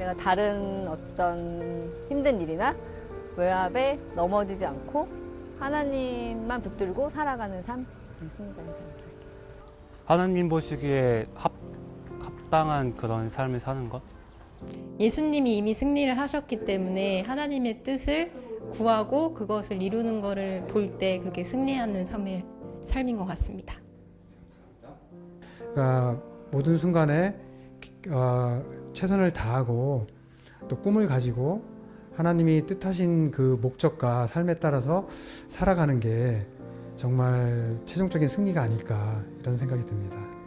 내가 다른 어떤 힘든 일이나 외압에 넘어지지 않고 하나님만 붙들고 살아가는 삶 네, 승리자의 삶. 하나님 보시기에 합, 합당한 그런 삶을 사는 것? 예수님이 이미 승리를 하셨기 때문에 하나님의 뜻을 구하고 그것을 이루는 것을 볼 때 그게 승리하는 삶의 삶인 것 같습니다. 그러니까 모든 순간에 어, 최선을 다하고 또 꿈을 가지고 하나님이 뜻하신 그 목적과 삶에 따라서 살아가는 게 정말 최종적인 승리가 아닐까 이런 생각이 듭니다.